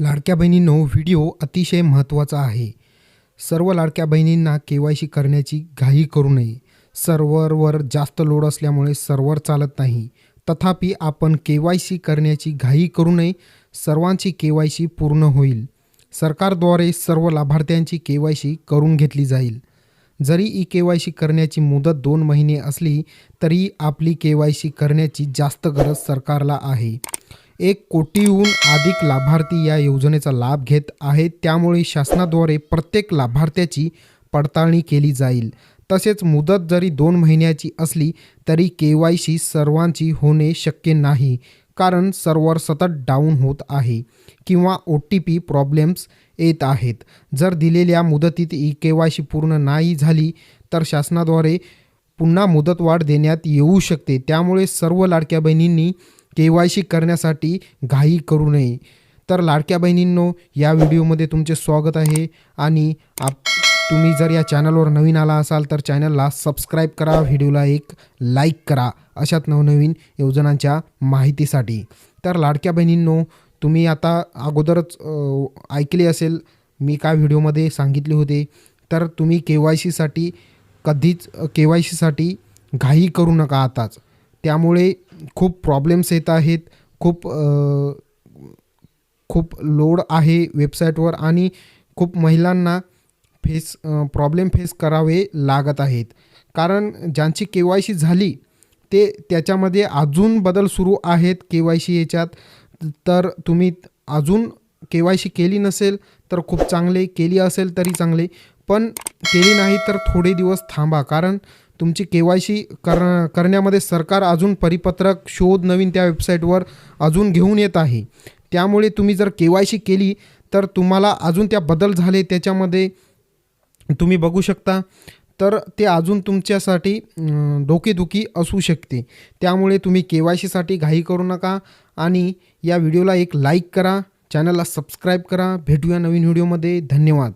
लाडक्या बहिणींनो व्हिडिओ अतिशय महत्त्वाचा आहे. सर्व लाडक्या बहिणींना के वाय सी करण्याची घाई करू नये. सर्व्हरवर जास्त लोड असल्यामुळे सर्व्हर चालत नाही. तथापि आपण के वाय सी करण्याची घाई करू नये. सर्वांची के वाय सी पूर्ण होईल. सरकारद्वारे सर्व लाभार्थ्यांची के वाय सी करून घेतली जाईल. जरी ई के वाय सी करण्याची मुदत दोन महिने असली तरी आपली के वाय सी करण्याची जास्त गरज सरकारला आहे. एक कोटीहून अधिक लाभार्थी या योजनेचा लाभ घेत आहेत. त्यामुळे शासनाद्वारे प्रत्येक लाभार्थ्याची पडताळणी केली जाईल. तसेच मुदत जरी दोन महिन्याची असली तरी के वाय सी सर्वांची होणे शक्य नाही कारण सर्व्हर सतत डाऊन होत आहे किंवा ओ टी पी प्रॉब्लेम्स येत आहेत. जर दिलेल्या मुदतीत ई के वाय सी पूर्ण नाही झाली तर शासनाद्वारे पुन्हा मुदतवाढ देण्यात येऊ शकते. त्यामुळे सर्व लाडक्या बहिणींनी के वाय सी करण्यासाठी घाई करू नये. तर लाडक्या बहिणींनो या व्हिडिओमध्ये तुमचे स्वागत आहे आणि आप तुम्ही जर या चॅनलवर नवीन आला असाल तर चॅनलला सबस्क्राईब करा व्हिडिओला एक लाईक करा अशात नवनवीन योजनांच्या माहितीसाठी. तर लाडक्या बहिणींनो तुम्ही आता अगोदरच ऐकले असेल मी काय व्हिडिओमध्ये सांगितले होते. तर तुम्ही के वाय सीसाठी कधीच के वाय सीसाठी घाई करू नका आताच. त्यामुळे खूप प्रॉब्लेम्स येत आहेत खूप खूप लोड आहे वेबसाईटवर आणि खूप महिलांना फेस प्रॉब्लेम फेस करावे लागत आहेत. कारण ज्यांची के वाय सी झाली ते त्याच्यामध्ये अजून बदल सुरू आहेत के वाय सी याच्यात. तर तुम्ही अजून के वाय सी केली नसेल तर खूप चांगले केली असेल तरी चांगले. पण केली नाही तर थोडे दिवस थांबा. कारण तुमची के वाय सी कर करण्यामध्ये सरकार अजून परिपत्रक शोध नवीन त्या वेबसाईटवर अजून घेऊन येत आहे. त्यामुळे तुम्ही जर के वाय सी केली तर तुम्हाला अजून त्या बदल झाले त्याच्यामध्ये तुम्ही बघू शकता. तर ते अजून तुमच्यासाठी डोकेदुखी असू शकते. त्यामुळे तुम्ही के वाय सीसाठी घाई करू नका आणि या व्हिडिओला एक लाईक करा चॅनलला सबस्क्राईब करा. भेटूया नवीन व्हिडिओमध्ये. धन्यवाद.